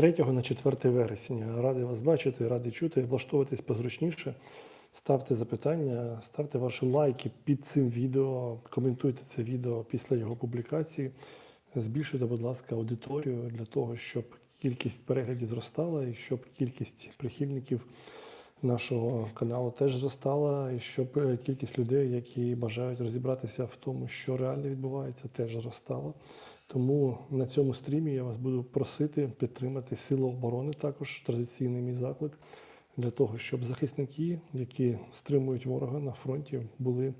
3 на 4 вересня. Радий вас бачити, радий чути. Влаштовуйтесь позручніше. Ставте запитання, ставте ваші лайки під цим відео, коментуйте це відео після його публікації. Збільшуйте, будь ласка, аудиторію для того, щоб кількість переглядів зростала і щоб кількість прихильників нашого каналу теж зростала, і щоб е, кількість людей, які бажають розібратися в тому, що реально відбувається, теж зростала. Тому на цьому стрімі я вас буду просити підтримати Сили оборони, також традиційний мій заклик, для того, щоб захисники, які стримують ворога на фронті, були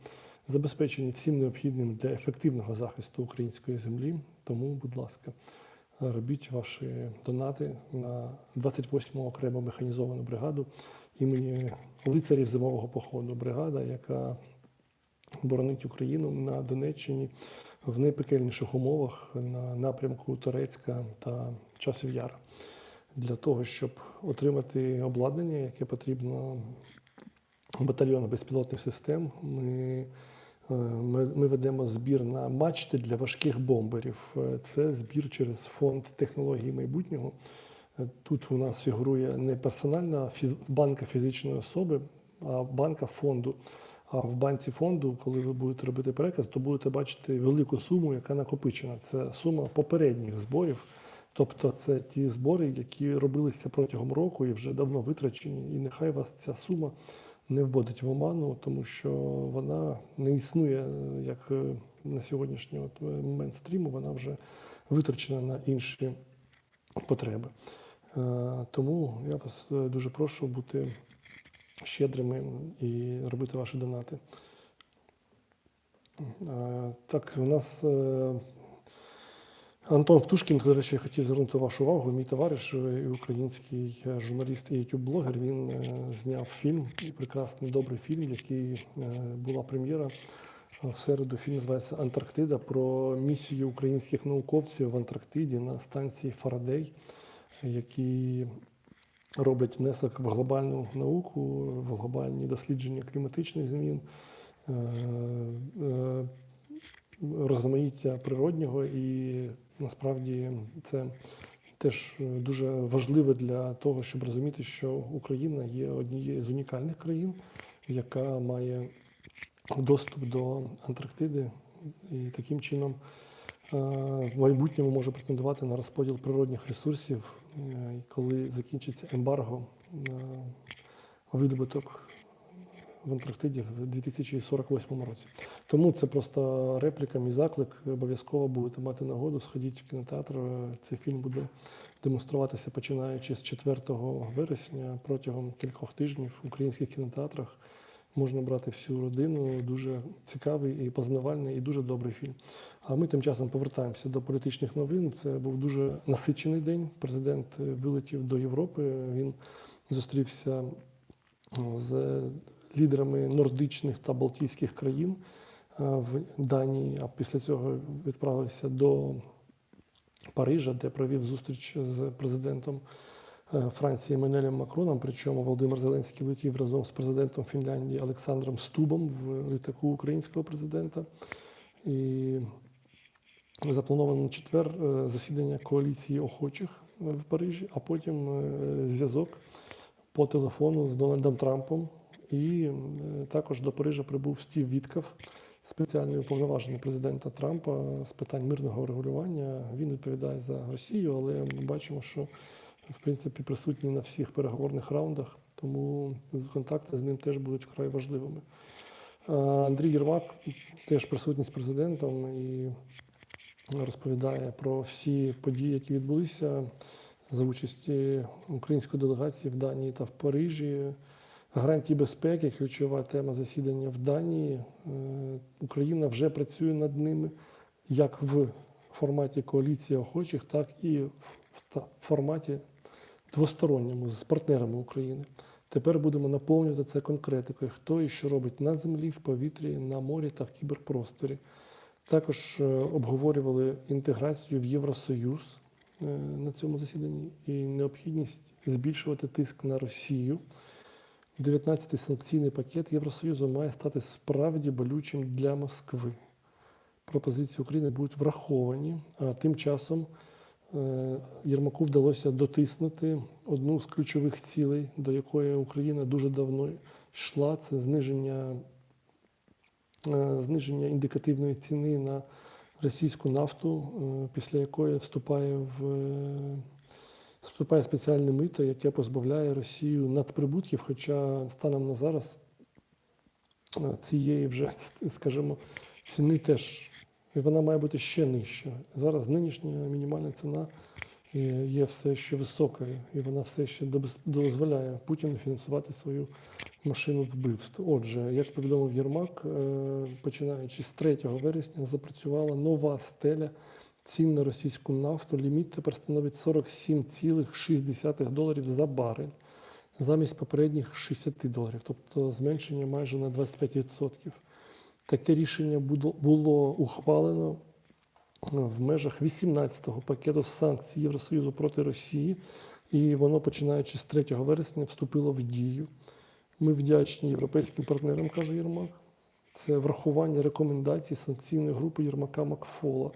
забезпечені всім необхідним для ефективного захисту української землі. Тому, будь ласка, робіть ваші донати на 28-му окрему механізовану бригаду імені лицарів зимового походу. Бригада, яка боронить Україну на Донеччині в найпекельніших умовах на напрямку Торецька та Часів Яр для того, щоб отримати обладнання, яке потрібно батальйону безпілотних систем. Ми, е, ми, ми ведемо збір на мачти для важких бомберів. Е, Це збір через фонд технологій майбутнього. Е, Тут у нас фігурує не персональна банка фізичної особи, а банка фонду. А в банці фонду, коли ви будете робити переказ, то будете бачити велику суму, яка накопичена. Це сума попередніх зборів. Тобто це ті збори, які робилися протягом року і вже давно витрачені. І нехай вас ця сума не вводить в оману, тому що вона не існує е, як е, на сьогоднішній от е, момент вона вже витрачена на інші потреби. Тому я вас дуже прошу бути щедрими і робити ваші донати. Е, Так, у нас е, Антон Птушкін, до речі, я хотів звернути вашу увагу. Мій товариш, е, український журналіст і ютуб-блогер, він зняв фільм, прекрасний добрий фільм, який була прем'єра в середу. Фільм називається Антарктида про місію українських науковців в Антарктиді на станції Фарадей, які роблять внесок в глобальну науку, в глобальні дослідження кліматичних змін. е, е, розмаїття природнього, і насправді це теж дуже важливо для того, щоб розуміти, що Україна є однією з унікальних країн, яка має доступ до Антарктиди і таким чином е, в майбутньому може претендувати на розподіл природних ресурсів, коли закінчиться ембарго на видобуток в Антарктиді в 2048 році. Тому це просто репліка, мій заклик. Обов'язково будете мати нагоду, сходіть в кінотеатр. Цей фільм буде демонструватися починаючи з 4 вересня протягом кількох тижнів в українських кінотеатрах. Можна брати всю родину. Дуже цікавий і познавальний, і дуже добрий фільм. А ми тим часом повертаємося до політичних новин. Це був дуже насичений день. Президент вилетів до Європи. Він зустрівся з лідерами нордичних та балтійських країн е, в Данії, а після цього відправився до Парижа, де провів зустріч з президентом е, Франції Еммануелем Макроном. Причому Володимир Зеленський летів разом з президентом Фінляндії Олександром Стубом в літаку українського президента. І заплановано на четвер е, засідання коаліції охочих в Парижі, а потім е, зв'язок по телефону з Дональдом Трампом. І е, також до Парижа прибув Стів Віткав, спеціальний уповноважений президента Трампа з питань мирного регулювання. Він відповідає за Росію, але ми бачимо, що в принципі присутній на всіх переговорних раундах, тому контакти з ним теж будуть вкрай важливими. Андрій Єрмак теж присутній з президентом і розповідає про всі події, які відбулися за участі української делегації в Данії та в Парижі. Гарантії безпеки, ключова тема засідання в Данії. Е, Україна вже працює над ними як в форматі коаліції охочих, так і в форматі двосторонньому з партнерами України. Тепер будемо наповнювати це конкретикою, хто і що робить на землі, в повітрі, на морі та в кіберпросторі. Також е, обговорювали інтеграцію в Євросоюз е, на цьому засіданні і необхідність збільшувати тиск на Росію. 19-й санкційний пакет Євросоюзу має стати справді болючим для Москви. Пропозиції України будуть враховані, а тим часом е, Єрмаку вдалося дотиснути одну з ключових цілей, до якої Україна дуже давно йшла. Це зниження, зниження індикативної ціни на російську нафту, е, після якої вступає в е, вступає спеціальне мито, яке позбавляє Росію надприбутків, хоча станом на зараз е, цієї вже, скажімо, ціни теж і вона має бути ще нижча. Зараз нинішня мінімальна ціна е, є все ще високою, і вона все ще дозволяє Путіну фінансувати свою машину вбивств. Отже, як повідомив Єрмак, е, починаючи з 3 вересня запрацювала нова стеля цін на російську нафту. Ліміт тепер становить 47,6 доларів за барель замість попередніх 60 доларів, тобто зменшення майже на 25%. Таке рішення було- ухвалено в межах 18-го пакету санкцій Євросоюзу проти Росії, і воно, починаючи з 3 вересня, вступило в дію. Ми вдячні європейським партнерам, каже Єрмак. Це врахування рекомендацій санкційної групи Єрмака Макфола.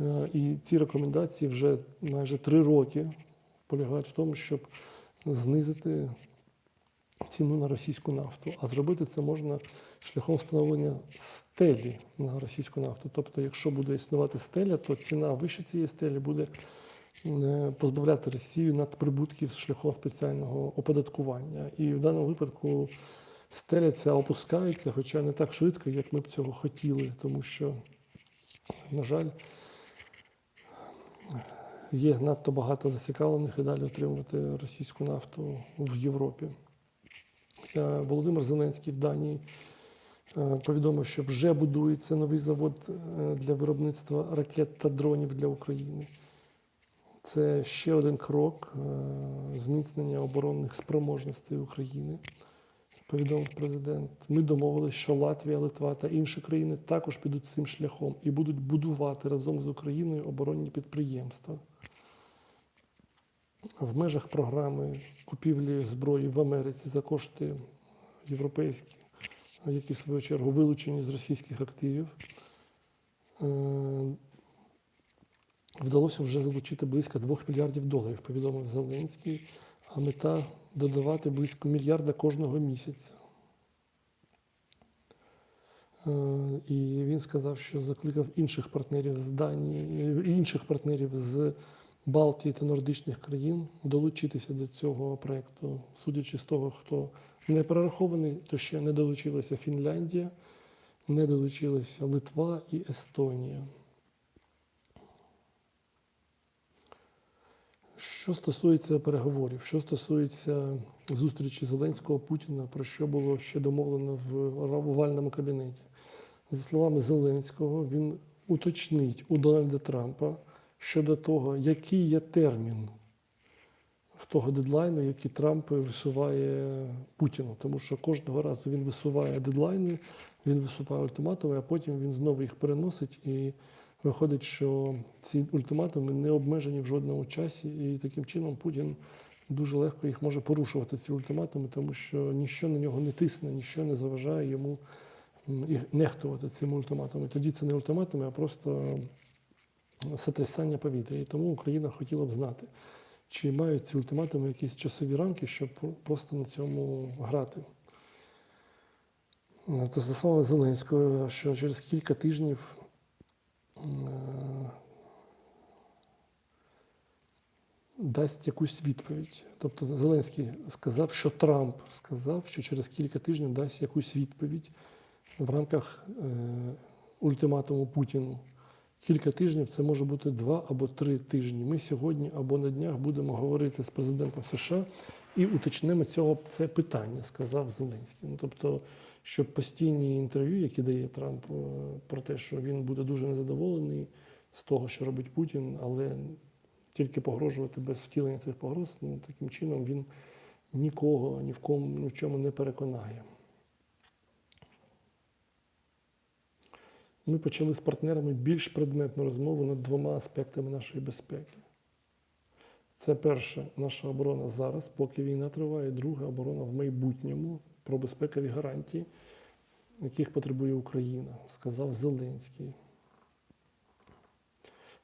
Е, І ці рекомендації вже майже три роки полягають в тому, щоб знизити ціну на російську нафту. А зробити це можна шляхом встановлення стелі на російську нафту. Тобто, якщо буде існувати стеля, то ціна вище цієї стелі буде е, позбавляти Росію надприбутків шляхом спеціального оподаткування. І в даному випадку стеля ця опускається, хоча не так швидко, як ми б цього хотіли, тому що, на жаль, є надто багато зацікавлених і далі отримувати російську нафту в Європі. Е, Володимир Зеленський в Данії повідомив, що вже будується новий завод е, для виробництва ракет та дронів для України. Це ще один крок е, зміцнення оборонних спроможностей України, повідомив президент. Ми домовилися, що Латвія, Литва та інші країни також підуть цим шляхом і будуть будувати разом з Україною оборонні підприємства. В межах програми купівлі зброї в Америці за кошти європейські, які в свою чергу вилучені з російських активів, е, вдалося вже залучити близько 2 мільярдів доларів, повідомив Зеленський, а мета додавати близько мільярда кожного місяця. Е, І він сказав, що закликав інших партнерів з Данії, інших партнерів з Балтії та нордичних країн долучитися до цього проєкту. Судячи з того, хто не перерахований, то ще не долучилася Фінляндія, не долучилася Литва і Естонія. Що стосується переговорів, що стосується зустрічі Зеленського Путіна, про що було ще домовлено в овальному кабінеті. За словами Зеленського, він уточнить у Дональда Трампа щодо того, який є термін в того дедлайну, який Трамп висуває Путіну. Тому що кожного разу він висуває дедлайни, він висуває ультиматуми, а потім він знову їх переносить і виходить, що ці ультиматуми не обмежені в жодному часі, і таким чином Путін дуже легко їх може порушувати, ці ультиматуми, тому що ніщо на нього не тисне, ніщо не заважає йому нехтувати цими ультиматумами. Тоді це не ультиматуми, а просто сотрясання повітря. І тому Україна хотіла б знати, чи мають ці ультиматуми якісь часові рамки, щоб просто на цьому грати. Е, Це стосовно Зеленського, що через кілька тижнів е, дасть якусь відповідь. Тобто Зеленський сказав, що Трамп сказав, що через кілька тижнів дасть якусь відповідь в рамках е, ультиматуму Путіну. Кілька тижнів це може бути два або три тижні. Ми сьогодні або на днях будемо говорити з президентом США і уточнимо цього це питання, сказав Зеленський. Ну тобто, що постійні інтерв'ю, які дає Трамп е, про те, що він буде дуже незадоволений з того, що робить Путін, але тільки погрожувати без втілення цих погроз, ну таким чином він нікого ні в кому ні в чому не переконає. Ми почали з партнерами більш предметну розмову над двома аспектами нашої безпеки. Це перше, наша оборона зараз, поки війна триває, друге оборона в майбутньому про безпекові гарантії, яких потребує Україна, сказав Зеленський.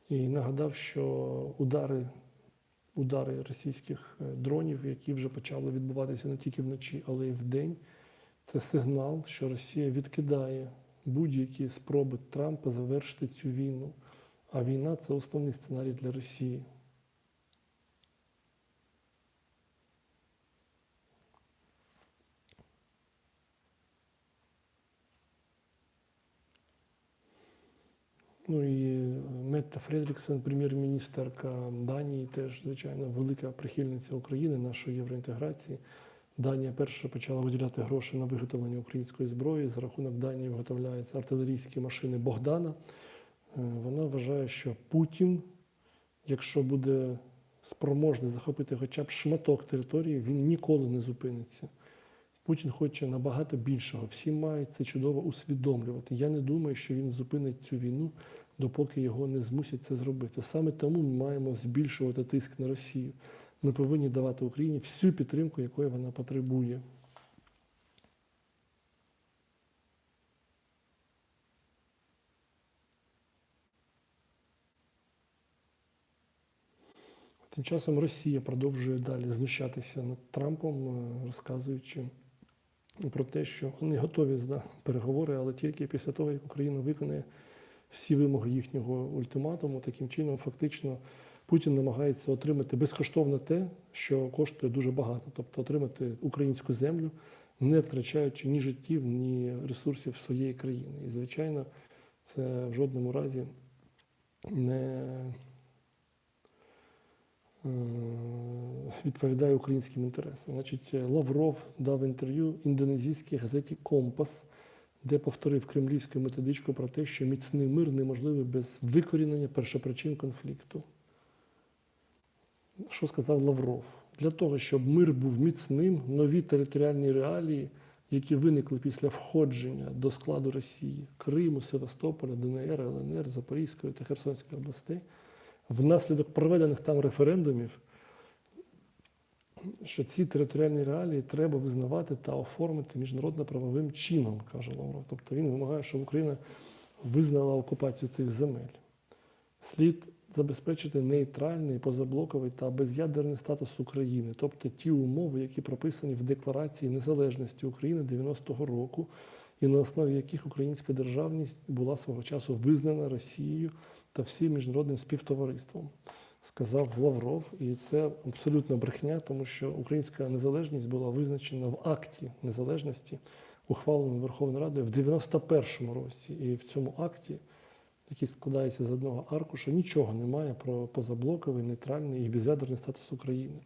і нагадав, що удари, удари російських е, дронів, які вже почали відбуватися не тільки вночі, але й вдень, це сигнал, що Росія відкидає будь-які спроби Трампа завершити цю війну. А війна це основний сценарій для Росії. Ну і Метта Фредріксен, прем'єр-міністерка Данії, теж, звичайно, велика прихильниця України, нашої євроінтеграції. Данія перша почала виділяти гроші на виготовлення української зброї. За рахунок Данії виготовляються артилерійські машини Богдана. Е, Вона вважає, що Путін, якщо буде спроможний захопити хоча б шматок території, він ніколи не зупиниться. Путін хоче набагато більшого. Всі мають це чудово усвідомлювати. Я не думаю, що він зупинить цю війну, допоки його не змусять це зробити. Саме тому ми маємо збільшувати тиск на Росію. Ми повинні давати Україні всю підтримку, якої вона потребує. Тим часом Росія продовжує далі знущатися над Трампом, е, розказуючи про те, що вони готові на переговори, але тільки після того, як Україна виконає всі вимоги їхнього ультиматуму. Таким чином, фактично, Путін намагається отримати безкоштовно те, що коштує дуже багато, тобто отримати українську землю, не втрачаючи ні життів, ні ресурсів своєї країни. І, звичайно, це в жодному разі не е, відповідає українським інтересам. Значить, Лавров дав інтерв'ю індонезійській газеті Компас, де повторив кремлівську методичку про те, що міцний мир неможливий без викорінення першопричин конфлікту. Що сказав Лавров? Для того, щоб мир був міцним, нові територіальні реалії, які виникли після входження до складу Росії, Криму, Севастополя, ДНР, ЛНР, Запорізької та Херсонської областей, внаслідок проведених там референдумів, що ці територіальні реалії треба визнавати та оформити міжнародно-правовим чином, каже Лавров. Тобто він вимагає, щоб Україна визнала окупацію цих земель. Слід забезпечити нейтральний, позаблоковий та без'ядерний статус України, тобто ті умови, які прописані в Декларації незалежності України 90-го року, і на основі яких українська державність була свого часу визнана Росією та всім міжнародним співтовариством, сказав Лавров. І це абсолютно брехня, тому що українська незалежність була визначена в акті незалежності, ухваленому Верховною Радою в 91-му році. І в цьому акті який складається з одного аркуша, нічого немає про позаблоковий, нейтральний і без'ядерний статус України.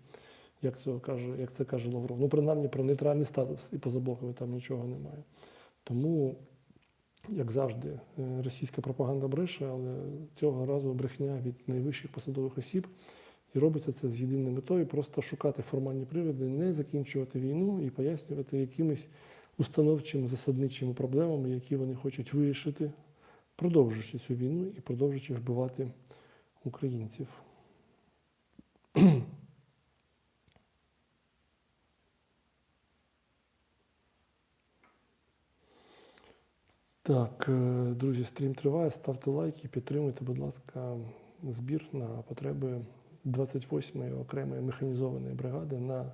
Як це каже, як це каже Лавров. Ну, принаймні про нейтральний статус і позаблоковий там нічого немає. Тому, як завжди, е, російська пропаганда бреше, але цього разу брехня від найвищих посадових осіб. І робиться це з єдиною метою просто шукати формальні приводи, не закінчувати війну і пояснювати якимись установчими засадничими проблемами, які вони хочуть вирішити продовжуючи цю війну і продовжуючи вбивати українців. Так, е, друзі, стрім триває. Ставте лайки, підтримуйте, будь ласка, збір на потреби 28-ї окремої механізованої бригади на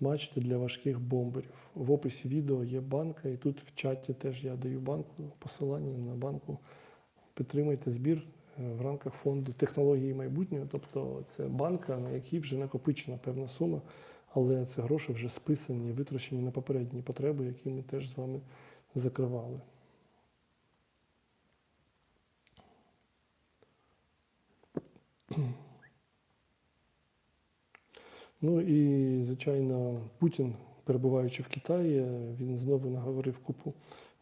мачти для важких бомберів. В описі відео є банка, і тут в чаті теж я даю банку, посилання на банку. Підтримайте збір е, в рамках фонду технології майбутнього. Тобто це банка, на якій вже накопичена певна сума, але це гроші вже списані, витрачені на попередні потреби, які ми теж з вами закривали. Ну і, звичайно, Путін, перебуваючи в Китаї, він знову наговорив купу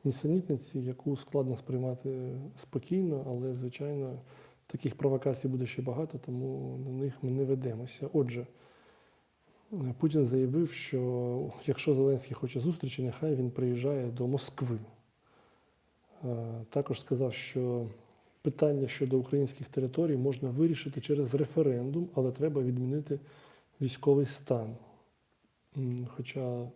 нісенітниці, яку складно сприймати спокійно, але, звичайно, таких провокацій буде ще багато, тому на них ми не ведемося. Отже, Путін заявив, що якщо Зеленський хоче зустрічі, нехай він приїжджає до Москви. Також сказав, що питання щодо українських територій можна вирішити через референдум, але треба відмінити військовий стан. Хоча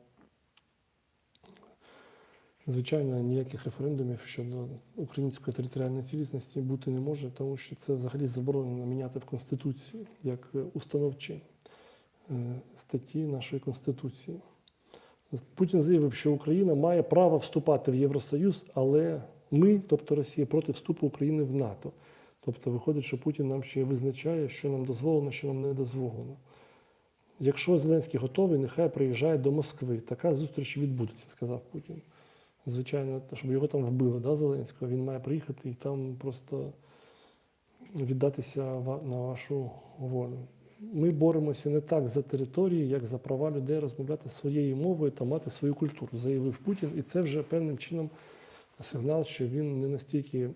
Звичайно, ніяких референдумів щодо української територіальної цілісності бути не може, тому що це взагалі заборонено міняти в Конституції як е, установчі е, статті нашої Конституції. Путін заявив, що Україна має право вступати в Євросоюз, але ми, тобто Росія, проти вступу України в НАТО. Тобто виходить, що Путін нам ще визначає, що нам дозволено, що нам не дозволено. Якщо Зеленський готовий, нехай приїжджає до Москви. Така зустріч відбудеться, сказав Путін. Звичайно, щоб його там вбили, да, Зеленського, він має приїхати і там просто віддатися на вашу волю. Ми боремося не так за території, як за права людей розмовляти своєю мовою та мати свою культуру, заявив Путін. І це вже певним чином сигнал, що він не настільки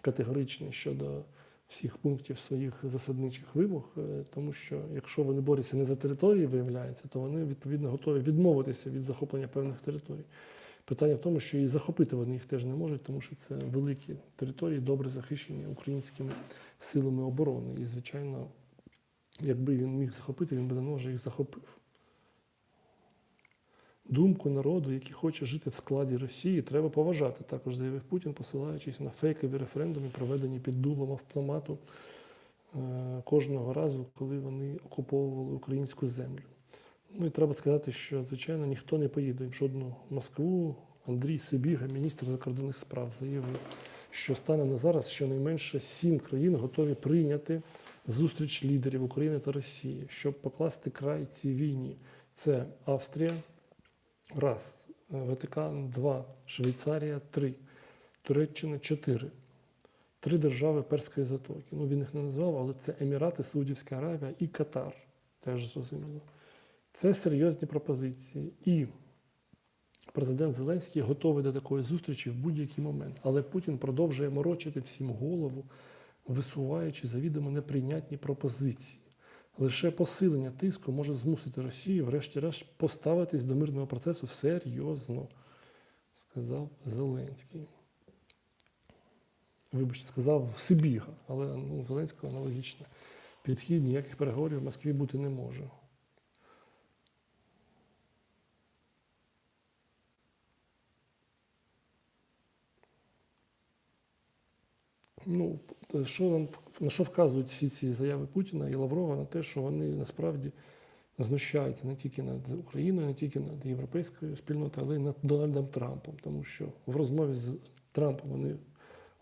категоричний щодо всіх пунктів своїх засадничих вимог, е, тому що якщо вони борються не за території, виявляється, то вони відповідно готові відмовитися від захоплення певних територій. Питання в тому, що і захопити вони їх теж не можуть, тому що це великі території, добре захищені українськими силами оборони. І, звичайно, якби він міг захопити, він би давно вже їх захопив. Думку народу, який хоче жити в складі Росії, треба поважати, також заявив Путін, посилаючись на фейкові референдуми, проведені під дулом автомату е, кожного разу, коли вони окуповували українську землю. Ну і треба сказати, що, звичайно, ніхто не поїде в жодну Москву. Андрій Сибіга, міністр закордонних справ, заявив, що станом на зараз щонайменше сім країн готові прийняти зустріч лідерів України та Росії, щоб покласти край цій війні. Це Австрія, раз, Ватикан, два, Швейцарія, три, Туреччина, чотири. Три держави Перської затоки. Ну, він їх не назвав, але це Емірати, Саудівська Аравія і Катар. Теж зрозуміло. Це серйозні пропозиції. І президент Зеленський готовий до такої зустрічі в будь-який момент. Але Путін продовжує морочити всім голову, висуваючи завідомо неприйнятні пропозиції. Лише посилення тиску може змусити Росію, врешті-решт, поставитись до мирного процесу серйозно, сказав Зеленський. Вибачте, сказав Сибіга, але ну, Зеленського аналогічно. Підхід ніяких переговорів в Москві бути не може. Ну, що нам, на що вказують всі ці заяви Путіна і Лаврова на те, що вони насправді знущаються не тільки над Україною, не тільки над європейською спільнотою, але й над Дональдом Трампом. Тому що в розмові з Трампом вони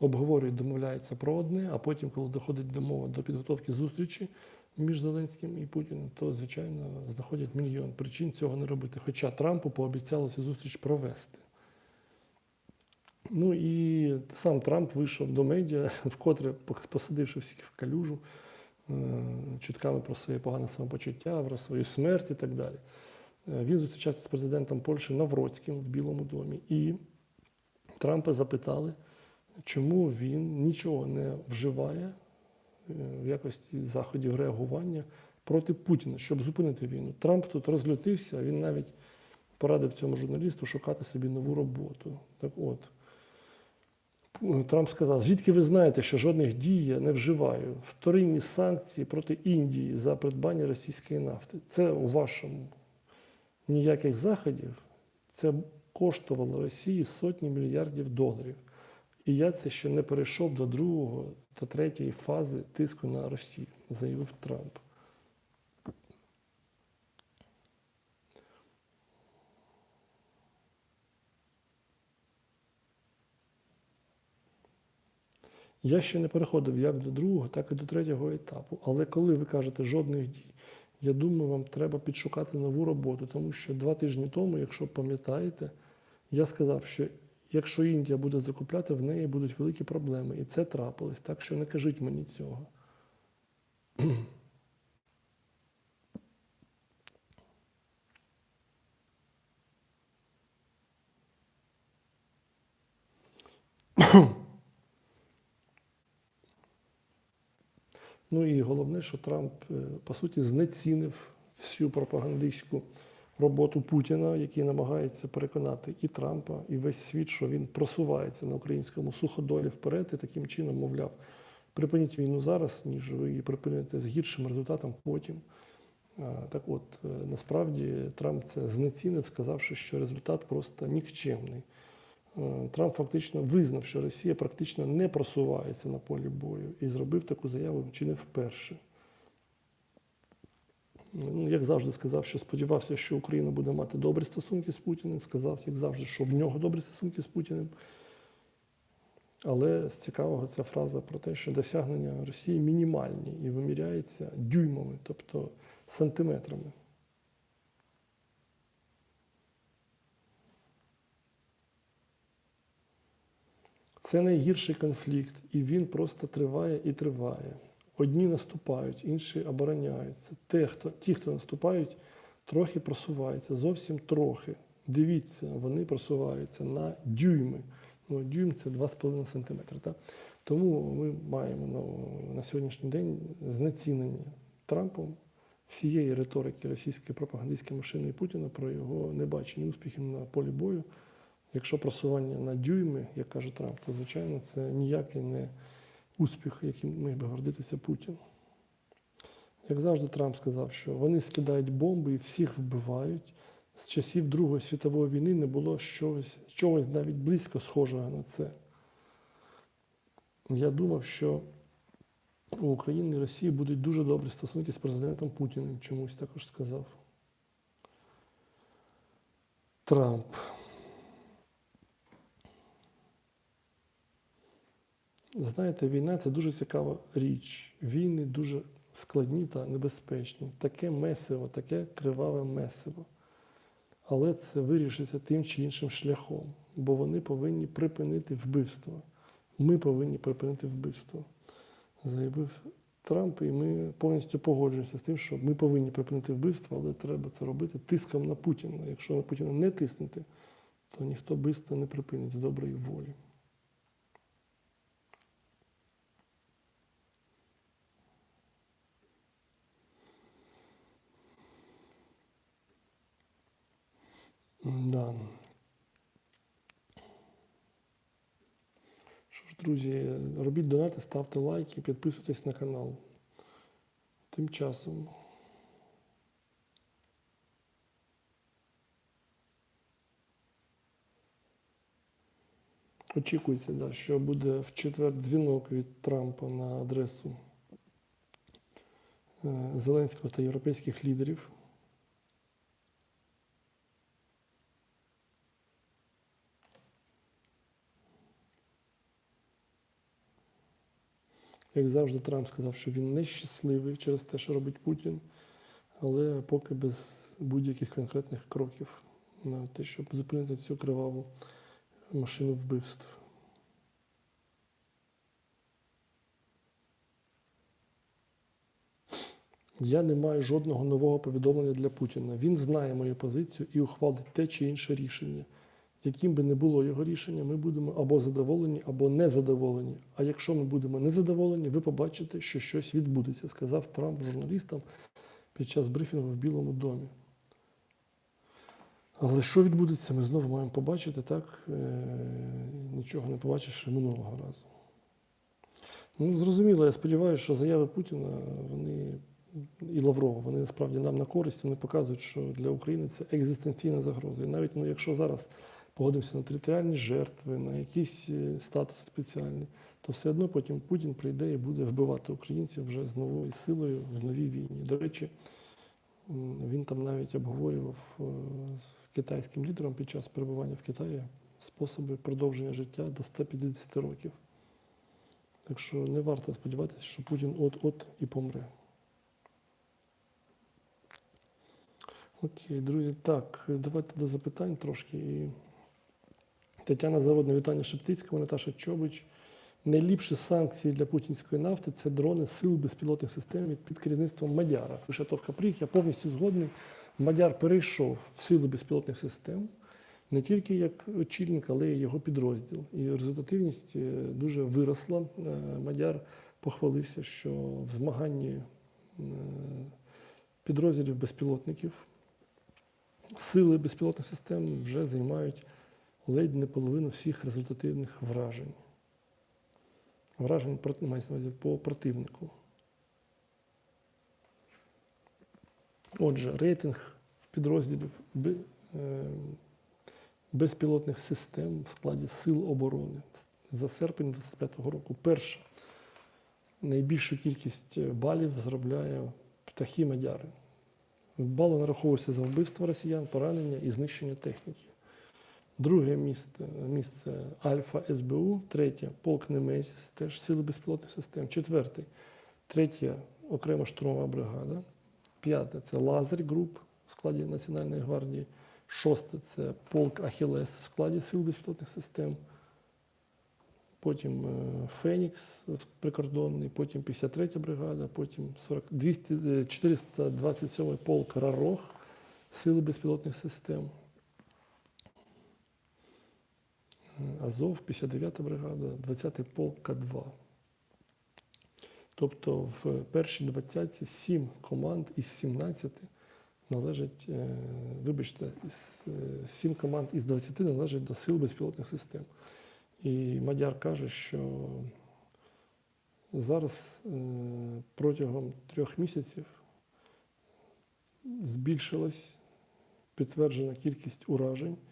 обговорюють, домовляються про одне, а потім, коли доходить до мови до підготовки зустрічі між Зеленським і Путіним, то, звичайно, знаходять мільйон причин цього не робити. Хоча Трампу пообіцяли цю зустріч провести. Ну і сам Трамп вийшов до медіа, вкотре посадивши всіх в калюжу е, чутками про своє погане самопочуття, про свою смерть і так далі. Е, Він зустрічався з президентом Польщі Навроцьким в Білому домі. І Трампа запитали, чому він нічого не вживає е, в якості заходів реагування проти Путіна, щоб зупинити війну. Трамп тут розлютився, він навіть порадив цьому журналісту шукати собі нову роботу. Так от. Трамп сказав, звідки ви знаєте, що жодних дій я не вживаю? Вторинні санкції проти Індії за придбання російської нафти. Це у вашому ніяких заходів. Це коштувало Росії сотні мільярдів доларів. І я це ще не перейшов до другого до третьої фази тиску на Росію, заявив Трамп. Я ще не переходив як до другого, так і до третього етапу. Але коли ви кажете жодних дій, я думаю, вам треба підшукати нову роботу, тому що два тижні тому, якщо пам'ятаєте, я сказав, що якщо Індія буде закупляти, в неї будуть великі проблеми. І це трапилось. Так що не кажіть мені цього. Ну і головне, що Трамп, е, по суті, знецінив всю пропагандистську роботу Путіна, який намагається переконати і Трампа, і весь світ, що він просувається на українському суходолі вперед, і таким чином, мовляв, припиніть війну зараз, ніж ви її припините з гіршим результатом потім. Так от, е, насправді Трамп це знецінив, сказавши, що результат просто нікчемний. Е, Трамп фактично визнав, що Росія практично не просувається на полі бою і зробив таку заяву чи не вперше. Ну, як завжди, сказав, що сподівався, що Україна буде мати добрі стосунки з Путіним. Сказав, як завжди, що в нього добрі стосунки з Путіним. Але з цікавого ця фраза про те, що досягнення Росії мінімальні і виміряються дюймами, тобто сантиметрами. Це найгірший конфлікт, і він просто триває і триває. Одні наступають, інші обороняються. Те, хто, ті, хто наступають, трохи просуваються, зовсім трохи. Дивіться, вони просуваються на дюйми. Ну, дюйм це 2,5 см. Так? Тому ми маємо на, на сьогоднішній день знецінення Трампом всієї риторики російської пропагандистської машини Путіна про його небачені успіхи на полі бою. Якщо просування на дюйми, як каже Трамп, то звичайно це ніякий не успіх, яким міг би гордитися Путін. Як завжди, Трамп сказав, що вони скидають бомби і всіх вбивають. З часів Другої світової війни не було щось, чогось навіть близько схожого на це. Я думав, що у України і Росії будуть дуже добрі стосунки з президентом Путіним, чомусь також сказав. Трамп. Знаєте, війна це дуже цікава річ. Війни дуже складні та небезпечні. Таке месиво, таке криваве месиво. Але це вирішиться тим чи іншим шляхом, бо вони повинні припинити вбивство. Ми повинні припинити вбивство, заявив Трамп, і ми повністю погоджуємося з тим, що ми повинні припинити вбивство, але треба це робити тиском на Путіна. Якщо на Путіна не тиснути, то ніхто вбивство не припинить з доброї волі. Да. Що ж, друзі, робіть донати, ставте лайки, підписуйтесь на канал. Тим часом. Очікується, да, що буде в четвер дзвінок від Трампа на адресу е, Зеленського та європейських лідерів. Як завжди, Трамп сказав, що він нещасливий через те, що робить Путін, але поки без будь-яких конкретних кроків на те, щоб зупинити цю криваву машину вбивств. Я не маю жодного нового повідомлення для Путіна. Він знає мою позицію і ухвалить те чи інше рішення. Яким би не було його рішення, ми будемо або задоволені, або незадоволені. А якщо ми будемо незадоволені, ви побачите, що щось відбудеться, сказав Трамп журналістам під час брифінгу в Білому домі. Але що відбудеться, ми знову маємо побачити, так е, нічого не побачиш минулого разу. Ну, зрозуміло, я сподіваюся, що заяви Путіна, вони і Лаврова, вони насправді нам на користь, вони показують, що для України це екзистенційна загроза. І навіть ну, якщо зараз погодимося на територіальні жертви, на якісь е, статуси спеціальні, то все одно потім Путін прийде і буде вбивати українців вже з новою силою в новій війні. До речі, він там навіть обговорював е, з китайським лідером під час перебування в Китаї способи продовження життя до 150 років. Так що не варто сподіватися, що Путін от-от і помре. Окей, друзі, так, давайте до запитань трошки. І Тетяна Заводна, вітання Шептицького, Наташа Чобич. Найліпші санкції для путінської нафти це дрони сил безпілотних систем під керівництвом Мадяра. Пише Товка я повністю згодний. Мадяр перейшов в сили безпілотних систем не тільки як очільник, але й його підрозділ. І результативність е, дуже виросла. Е, Мадяр похвалився, що в змаганні е, підрозділів безпілотників сили безпілотних систем вже займають ледь не половину всіх результативних вражень. Вражень мається на увазі по противнику. Отже, рейтинг підрозділів е, безпілотних систем в складі Сил оборони за серпень 25-го року. Перша найбільшу кількість балів зробляє птахи Мадяри. Бали нараховуються за вбивство росіян, поранення і знищення техніки. Друге місце, місце Альфа СБУ, третє полк Немезіс, теж сили безпілотних систем. Четвертий, третя окрема штурмова бригада. П'яте це Лазер груп в складі Національної гвардії. Шосте це полк Ахілес в складі сил безпілотних систем. Потім е, Фенікс прикордонний, потім 53 бригада, потім 40, 200, е, 427 полк Рарох сили безпілотних систем. Е, Азов, 59-та бригада, 20-й полк К2. Тобто в першій двадцятці 7 команд із 17 належать, е, вибачте, е, 7 команд із 20 належать до сил безпілотних систем. І Мадяр каже, що зараз е, протягом трьох місяців збільшилась підтверджена кількість уражень, е,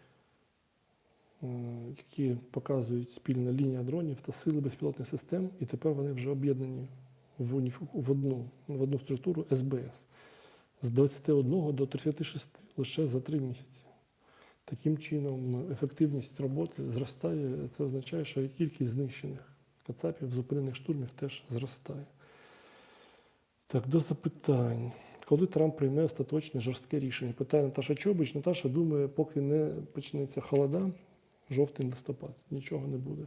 які показують спільна лінія дронів та сили безпілотних систем, і тепер вони вже об'єднані в, уніф- в, одну, в одну структуру СБС з 21 до 36 лише за три місяці. Таким чином, ефективність роботи зростає. Це означає, що кількість знищених кацапів, зупинених штурмів теж зростає. Так, до запитань. Коли Трамп прийме остаточне жорстке рішення? Питає Наташа Чобич. Наташа думає, поки не почнеться холода, жовтий листопад, нічого не буде.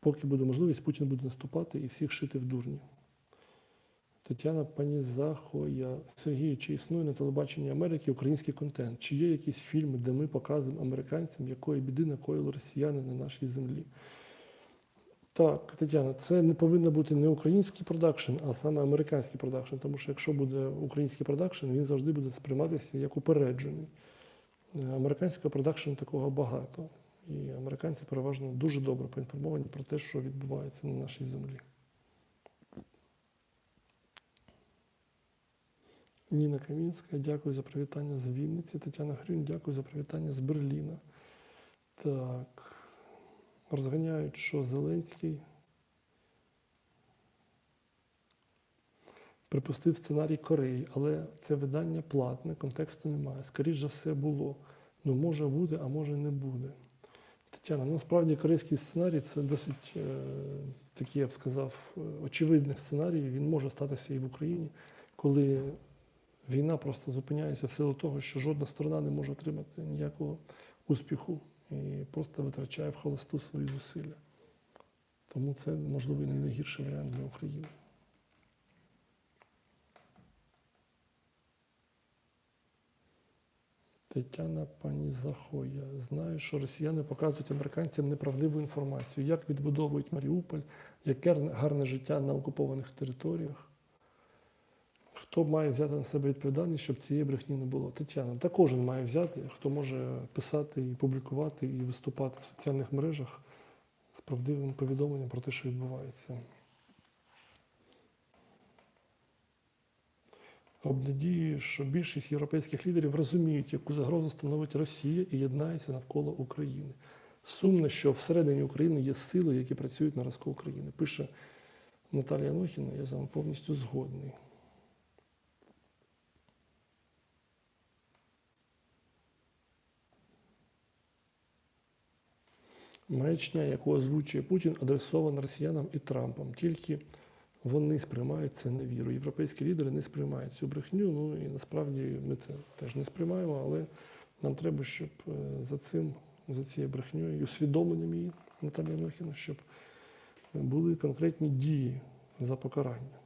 Поки буде можливість, Путін буде наступати і всіх шити в дурні. Тетяна Панізахоя. Сергій, чи існує на телебаченні Америки український контент? Чи є якісь фільми, де ми показуємо американцям, якої біди накоїли росіяни на нашій землі? Так, Тетяна, це не повинно бути не український продакшн, а саме американський продакшн. Тому що якщо буде український продакшн, він завжди буде сприйматися як упереджений. Е, Американського продакшну такого багато. І американці переважно дуже добре поінформовані про те, що відбувається на нашій землі. Ніна Камінська, дякую за привітання з Вінниці. Тетяна Грюнь, дякую за привітання з Берліна. Так. Розганяють, що Зеленський припустив сценарій Кореї, але це видання платне, контексту немає. Скоріше за все було. Ну, може буде, а може не буде. Тетяна, ну, насправді корейський сценарій це досить е, такий, я б сказав, е, очевидний сценарій. Він може статися і в Україні, коли війна просто зупиняється в силу того, що жодна сторона не може отримати ніякого успіху і просто витрачає в холосту свої зусилля. Тому це, можливо, не найгірший варіант для України. Тетяна Панізахоя. Знаю, що росіяни показують американцям неправдиву інформацію, як відбудовують Маріуполь, яке гарне життя на окупованих територіях. Хто має взяти на себе відповідальність, щоб цієї брехні не було? Тетяна, та кожен має взяти, хто може писати і публікувати, і виступати в соціальних мережах з правдивим повідомленням про те, що відбувається. Обнадію, що більшість європейських лідерів розуміють, яку загрозу становить Росія і єднається навколо України. Сумно, що всередині України є сили, які працюють на розкол України. Пише Наталія Нохіна, я з вами повністю згодний. Маячня, яку озвучує Путін, адресована росіянам і Трампом. Тільки вони сприймають це невіру. Європейські лідери не сприймають цю брехню. Ну і насправді ми це теж не сприймаємо, але нам треба, щоб е, за цим, за цією брехньою і усвідомленням її Наталія Нохіна, щоб були конкретні дії за покарання.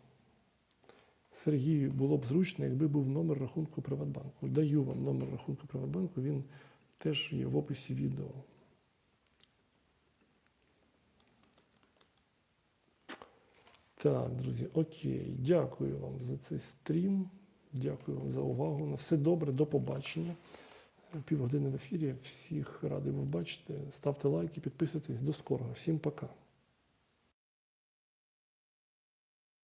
Сергію було б зручно, якби був номер рахунку Приватбанку. Даю вам номер рахунку Приватбанку, він теж є в описі відео. Так, друзі, окей. Дякую вам за цей стрім. Дякую вам за увагу. На все добре, до побачення. Півгодини в ефірі. Всіх радий був бачити. Ставте лайки, підписуйтесь. До скорого. Всім пока.